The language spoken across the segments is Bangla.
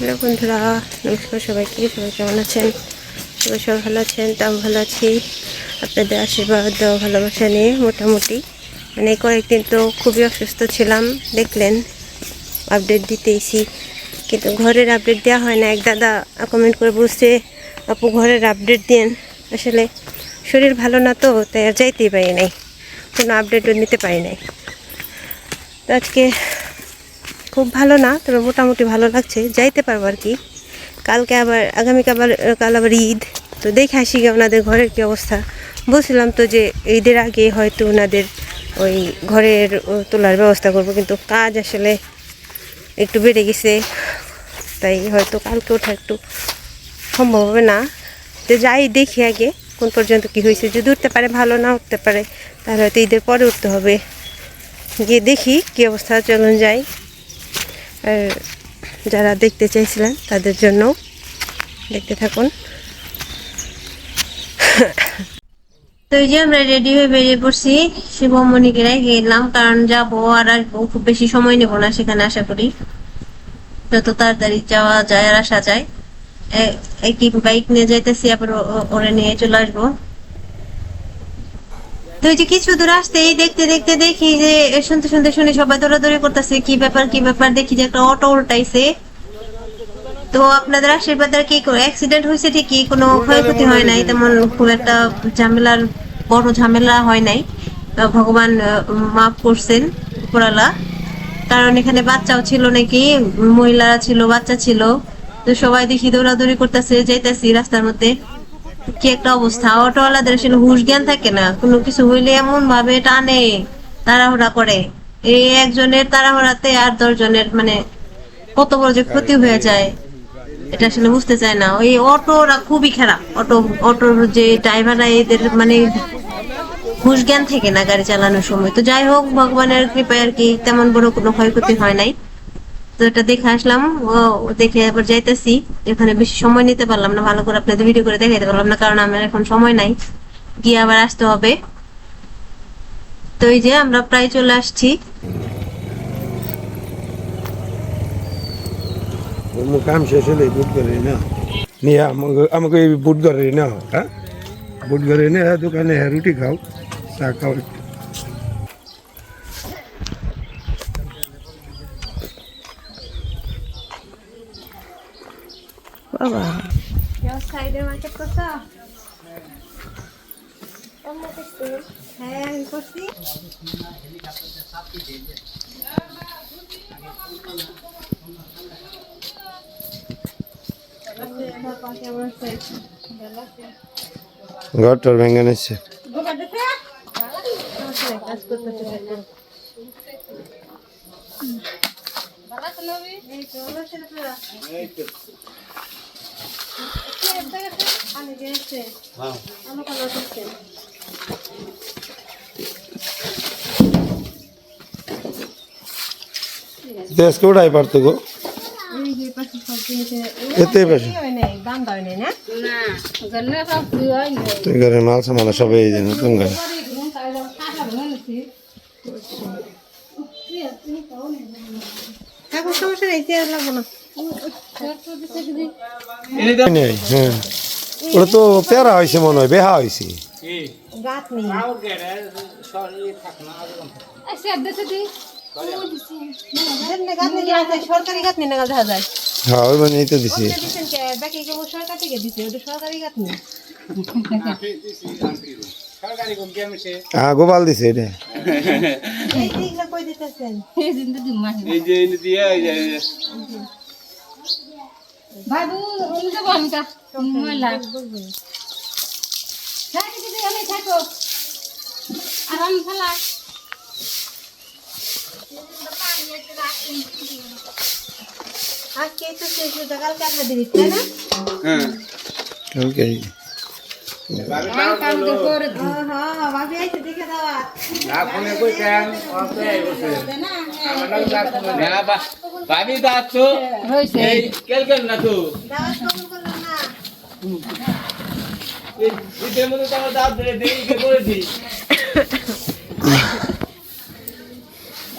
হ্যালো বন্ধুরা, নমস্কার সবাইকে। সবাই কেমন আছেন? সবাই সবাই ভালো আছেন? তাও ভালো আছি। আপনাদের আশীর্বাদ ভালোবাসা নিয়ে মোটামুটি। মানে কয়েকদিন তো খুবই অসুস্থ ছিলাম, দেখলেন। আপডেট দিতেইছি। কিন্তু ঘরের আপডেট দেওয়া হয় না। এক দাদা কমেন্ট করে বলছে, আপু, ঘরের আপডেট দেন। আসলে শরীর ভালো না তো, তাই আর যাইতেই পারি নাই। কোনো আপডেটও নিতে পারি নাই। তো আজকে খুব ভালো না, তবে মোটামুটি ভালো লাগছে। যাইতে পারব আর কি। কালকে আবার, আগামীকাল কাল আবার ঈদ। তো দেখে আসি গে ওনাদের ঘরের কী অবস্থা। বলছিলাম তো যে ঈদের আগে হয়তো ওনাদের ওই ঘরের তোলার ব্যবস্থা করব, কিন্তু কাজ আসলে একটু বেড়ে গেছে। তাই হয়তো কালকে ওঠা একটু সম্ভব হবে না। তো যাই দেখি আগে কোন পর্যন্ত কি হয়েছে। যদি উঠতে পারে, ভালো না উঠতে পারে, তাহলে হয়তো ঈদের পরে উঠতে হবে। গিয়ে দেখি কী অবস্থা, চলুন যাই। যারা দেখতে চাইছিলেন, তাদের জন্য দেখতে থাকুন। তো এই যে আমরা রেডি হয়ে বেরিয়ে পড়ছি শিবমণিকে গেলাম কারণ যাব আর আসব। খুব বেশি সময় নেব না সেখানে আশা করি। যত তাড়াতাড়ি যাওয়া যায় আর আসা যায়। একটি বাইক নিয়ে যাইতেছি, আবার ওরে নিয়ে চলে আসব। তো এই যে কিছু দূর আসতেই দেখতে দেখতে দেখি যে, শুনতে শুনতে শুনে সবাই দৌড়াদৌড়ি করতেছে। কি ব্যাপার কি ব্যাপার? দেখি যে একটা অটো উল্টাইছে। তো আপনাদের আশীর্বাদ আর কি অ্যাক্সিডেন্ট হয়েছে ঠিকই, কোনো ক্ষয়ক্ষতি হয় নাই। তেমন খুব একটা ঝামেলার, বড় ঝামেলা হয় নাই। ভগবান মাফ করছেন উপরালা কারণ এখানে বাচ্চাও ছিল নাকি, মহিলারা ছিল, বাচ্চা ছিল। তো সবাই দেখি দৌড়াদৌড়ি করতেছে, যাইতেছি রাস্তার মধ্যে। কি একটা অবস্থা? অটোওয়ালাদের আসলে হুশ জ্ঞান থাকে না। কোনো কিছু হইলে এমন ভাবে টানে, তাড়াহুড়া করে। এই একজনের তাড়াহুড়াতে আর দশজনের মানে কত বড় যে ক্ষতি হয়ে যায়, এটা আসলে বুঝতে চায় না। ওই অটোরা খুবই খারাপ। অটো, অটোর যে ড্রাইভাররা, এদের মানে হুশ জ্ঞান থেকে না গাড়ি চালানোর সময়। তো যাই হোক, ভগবানের কৃপায় আর কি তেমন বড় কোনো ক্ষয়ক্ষতি হয় নাই। এটা দেখে আসলাম দেখে আবার যাইতেছি। এখানে বেশি সময় নিতে পারলাম না, ভালো করে আপনাদের ভিডিও করে দেখাইতে পারলাম না, কারণ আমার এখন সময় নাই। গিয়ে আবার আসতে হবে। তো এই যে আমরা প্রায় চলে আসছি। কাম শেষ হলে বুট করে না। নিয়ে আমাকে আমাকে বুট করে না হ্যাঁ? বুট করে না, দোকানে রুটি খাও, চা খাও একটু। বাবা সাইডে মার্কেট করছ হ্যাঁ আমি করছি ঘরটার ভেঙে নিচ্ছে। কাজ করতেছে এই তো ভালো আছেন আপনারা? পানি দিয়েছে? আলু কালো করছে। আজকে ওটাই পারতো গো। এই যে পাশে সব জিনিসে এতে হয় হয় তুই ঘরে মাল সামাল সব এই যে নতুন ঘরে। সমস্যা নেই লাগবো না ওটা তো পেয়ারা হয়েছে মনে হয় বেহা হয়েছে। নেই। সরকারি হ্যাঁ মানে দিছি। হ্যাঁ গোপাল দিছে আমি আরাম আজকে তো শেষ হতে কালকে আপনাদের দিচ্ছে তাই না কালকে কালকে করে ও হ্যাঁ ভাবি এই কেলকেন না তো এই মধ্যে তো আমার দাঁত ধরে দেরিকে করে দিই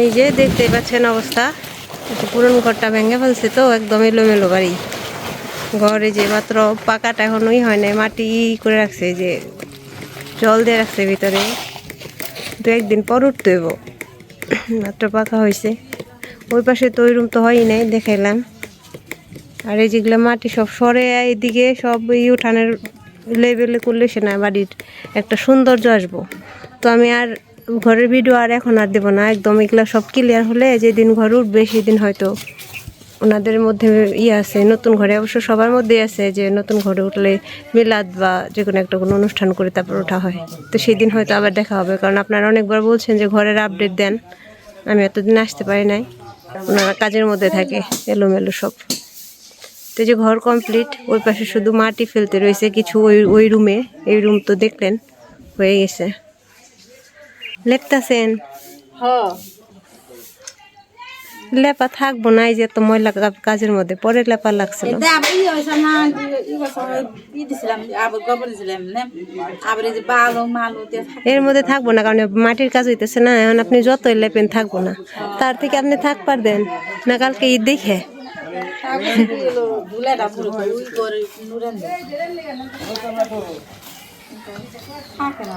এই যে দেখতে পাচ্ছেন অবস্থা। পুরন ঘরটা ভেঙে ফেলছে তো একদম এলোমেলো বাড়ি। ঘরে যে মাত্র পাকাটা এখনোই হয় নাই, মাটি করে রাখছে যে জল দিয়ে রাখছে ভিতরে। দু একদিন পর উঠতে হইব। মাত্র পাকা হয়েছে ওই পাশে তো ওই রুম তো হয়ই নাই, দেখাইলাম। আর এই যেগুলো মাটি সব সরে এদিকে সব এই উঠানের লেভেলে করলে সে না বাড়ির একটা সৌন্দর্য আসব। তো আমি আর ঘরের ভিডিও আর এখন আর দেবো না। একদম এগুলো সব ক্লিয়ার হলে যেদিন ঘর উঠবে সেদিন হয়তো ওনাদের মধ্যে ইয়ে আছে, নতুন ঘরে। অবশ্য সবার মধ্যেই আছে যে নতুন ঘরে উঠলে মিলাদ বা যে কোনো একটা কোনো অনুষ্ঠান করে তারপর ওঠা হয়। তো সেই দিন হয়তো আবার দেখা হবে। কারণ আপনারা অনেকবার বলছেন যে ঘরের আপডেট দেন। আমি এতদিন আসতে পারি নাই। ওনারা কাজের মধ্যে থাকে, এলোমেলো সব। তো যে ঘর কমপ্লিট ওই পাশে শুধু মাটি ফেলতে রয়েছে কিছু ওই ওই রুমে এই রুম তো দেখলেন, হয়ে গেছে। লেপতাছেন হ্যাঁ লেপা থাকব না যে এত ময়লা কাজের মধ্যে পরে লেপা লাগছিল। এর মধ্যে থাকব না কারণ মাটির কাজ হইতেছে না এখন আপনি যতই লেপেন থাকব না। তার থেকে আপনি থাক পারবেন না কালকে ঈদ দেখে? থাকে না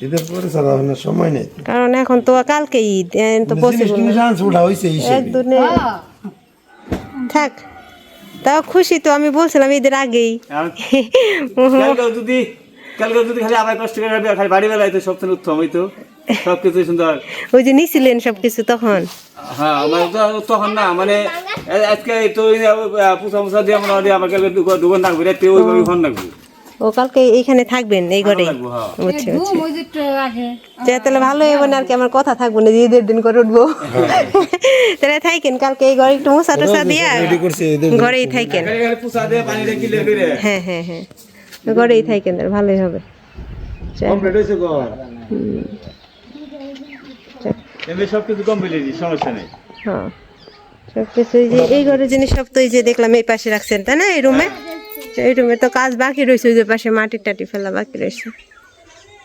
ঈদের পরে ছাড়া হয় সময় নেই। কারণ এখন তো কালকে ঈদ তো দুনে থাক তাও খুশি তো আমি বলছিলাম ঈদের আগেই। কালকে যদি কালকে যদি খালি আমার কষ্ট করে রাখবে, খালি বাড়ি বেলায় তো উত্তম হইতো সুন্দর। ওই যে নিছিলেন সবকিছু তখন। হ্যাঁ মানে তখন না মানে আজকে তো ওই যে, আহ, পুষা মুসা দিয়ে আমার কালকে দোকান থাকবে ওই রাখব ও কালকে এইখানে থাকবেন এই ঘরে? লাগবো হ্যাঁ। বুঝছি বুঝছি তাহলে ভালো হবে না আর কি আমার কথা থাকব না যে ঈদের দিন করে উঠবো। তাহলে থাকেন কালকে এই ঘরে একটু মশা টসা দিয়া ঘরেই থাকেন দিয়ে হ্যাঁ হ্যাঁ হ্যাঁ। ঘরেই থাকেন তাহলে ভালোই হবে। সমস্যা নেই। হ্যাঁ। সবকিছু এই এই ঘরের জিনিস সব তো এই যে দেখলাম এই পাশে রাখছেন তাই না এই রুমে এই রুমে তো কাজ বাকি রয়েছে ওই যে পাশে মাটি টাটি ফেলা বাকি রয়েছে।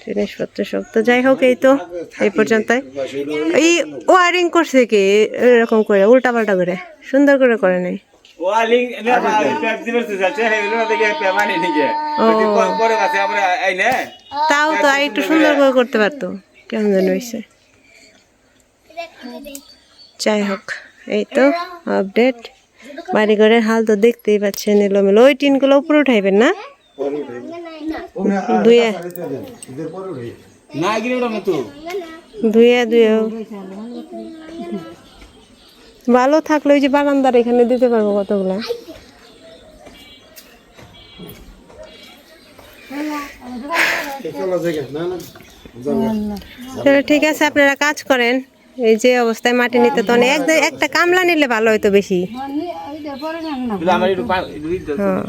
জিনিসপত্র সব তো যাই হোক এই তো এই পর্যন্ত এই ওয়ারিং করছে কি এরকম করে উল্টা পাল্টা করে সুন্দর করে করে নাই। আইনে তাও তো একটু সুন্দর করে করতে পারতো কেমন যেন হয়েছে যাই হোক এই তো আপডেট বাড়ি ঘরের হাল তো দেখতেই পাচ্ছেন এলোমেলো। ওই টিনগুলো উপরে উঠাইবেন না? দুয়ে ভালো থাকলে ওই যে বারান্দার এখানে দিতে পারব কতগুলা। ঠিক আছে আপনারা কাজ করেন। এই যে অবস্থায় মাটি নিতে তো অনেক এক- একটা কামলা নিলে ভালো হতো বেশি। হ্যাঁ।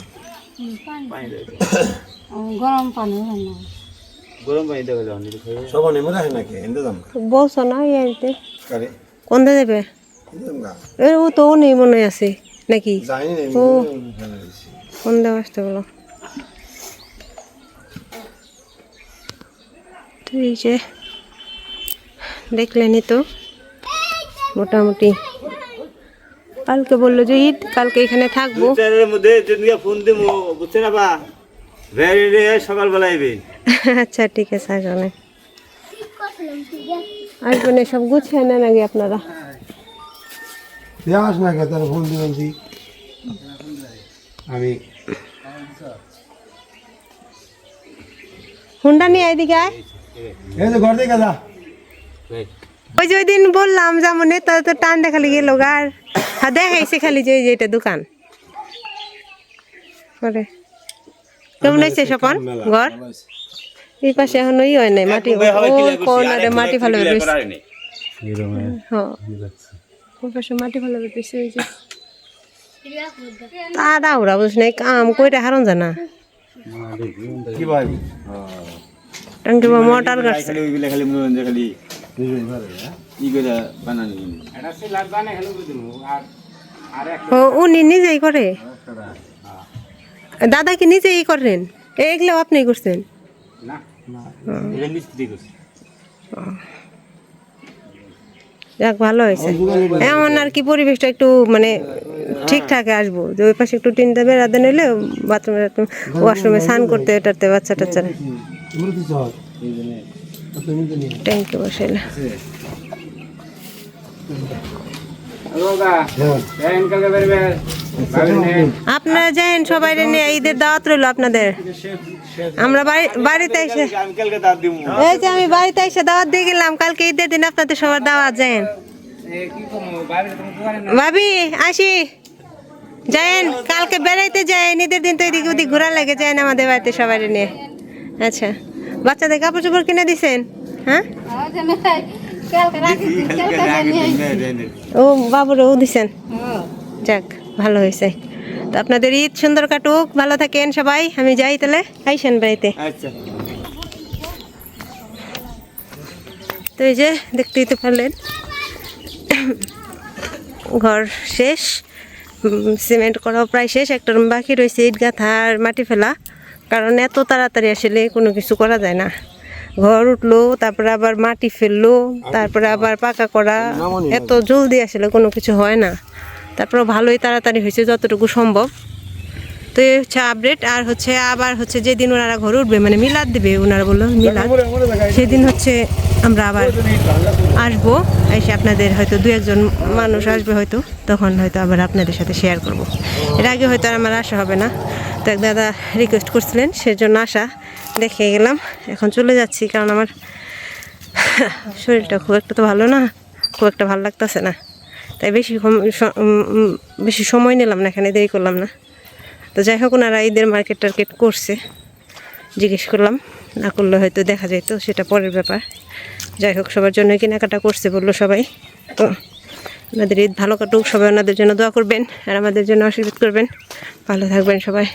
গরম পানি গরম পানি দেওয়া যাও নিতে খাবে সবাই নেমে রাখে নাকি? এনে দাম বলছো না কারে? কোন দেবে? এ ও তো নেই মনে আছে নাকি? জানি ও। কোন আসতে বলো। এই যে দেখলেনই তো? মোটামুটি। কালকে বলল যে ঈদ কালকে এখানে থাকব। ফোন দিমু বুঝছে না বা? ভেরি সকালবেলা আচ্ছা ঠিক আছে আসবেন। আসবেন সব গুছিয়ে নেন আগে আপনারা। যাস না কে তার ফোন দিবেন আমি হুন্ডা নিয়ে এদিকে আয়। এই তো ঘর থেকে যা। ওই যে ওই দিন বললাম যেমন তা তো টান দেখালি গেল আর হ্যাঁ দেখাইছে খালি যে এটা দোকান। পরে কেমন হয়েছে স্বপন? ঘর? এই পাশে এখন ওই হয় নাই মাটি কর্নারে মাটি ভালো হ্যাঁ। ওই পাশে মাটি ভালো বেশ ওই যে তারা ওরা বুঝ নাই কাম কইটা হারন জানা। কি ভাই? মোটর গাছ খালি ওইগুলা খালি খালি ই করে বানানি ও উনি নিজেই করে? দাদা কি নিজেই করেন? এগুলো আপনি করছেন? যাক ভালো হয়েছে। এমন আর কি পরিবেশটা একটু মানে ঠিকঠাক আসব। যে ওই পাশে একটু টিনটা বেড়াতে নিলে বাথরুমে ওয়াশরুমে স্নান করতে এটাতে বাচ্চা টাচ্চা ট্যাঙ্কে বসাইলে আপনারা যাইন সবাই নিয়ে ঈদের দাওয়াত রইল আপনাদের। আমরা বাড়ি বাড়িতে এসে এই যে আমি বাড়িতে এসে দাওয়াত দিয়ে গেলাম, কালকে ঈদের দিন আপনাদের সবার দাওয়াত, যাইন। ভাবি, আসি। যাইন, কালকে বেড়াইতে যাইন, ঈদের দিন তো এদিক ওদিক ঘোরা লাগে, যাইন আমাদের বাড়িতে সবাই নিয়ে। আচ্ছা। বাচ্চাদের কাপড় চোপড় কিনে দিছেন? হ্যাঁ? ও বাবুরও দিছেন? যাক ভালো হয়েছে। তো আপনাদের ঈদ সুন্দর কাটুক ভালো থাকেন সবাই। আমি যাই তাহলে আইসেন বাড়িতে। আচ্ছা। তো এই যে দেখতেই তো পারলেন। ঘর শেষ সিমেন্ট করাও প্রায় শেষ একটা room বাকি রয়েছে ইট গাঁথা আর মাটি ফেলা। কারণ এত তাড়াতাড়ি আসলে কোনো কিছু করা যায় না। ঘর উঠল তারপরে আবার মাটি ফেলল তারপরে আবার পাকা করা এত জলদি আসলে কোনো কিছু হয় না। তারপরে ভালোই তাড়াতাড়ি হয়েছে যতটুকু সম্ভব। তো এই হচ্ছে আপডেট আর হচ্ছে আবার হচ্ছে যেদিন ওনারা ঘরে উঠবে মানে মিলাদ দিবে, ওনারা বলল মিলাদ। সেদিন হচ্ছে আমরা আবার আসব, এসে আপনাদের হয়তো দু একজন মানুষ আসবে হয়তো, তখন হয়তো আবার আপনাদের সাথে শেয়ার করব। এর আগে হয়তো আর আমার আসা হবে না। তো এক দাদা রিকোয়েস্ট করছিলেন, সেজন্য আসা দেখে গেলাম। এখন চলে যাচ্ছি, কারণ আমার শরীরটা খুব একটা তো ভালো না, খুব একটা ভালো লাগতেছে না। তাই বেশি বেশি সময় নিলাম না, এখানে দেরি করলাম না। তো যাই হোক, ওনারা ঈদের মার্কেট টার্কেট করছে। জিজ্ঞেস করলাম, না করলে হয়তো দেখা যায় তো সেটা পরের ব্যাপার। যাই হোক, সবার জন্য কেনাকাটা করছে বলল সবাই। তো ওনাদের ঈদ ভালো কাটুক, সবাই ওনাদের জন্য দোয়া করবেন, আর আমাদের জন্য আশীর্বাদ করবেন। ভালো থাকবেন সবাই।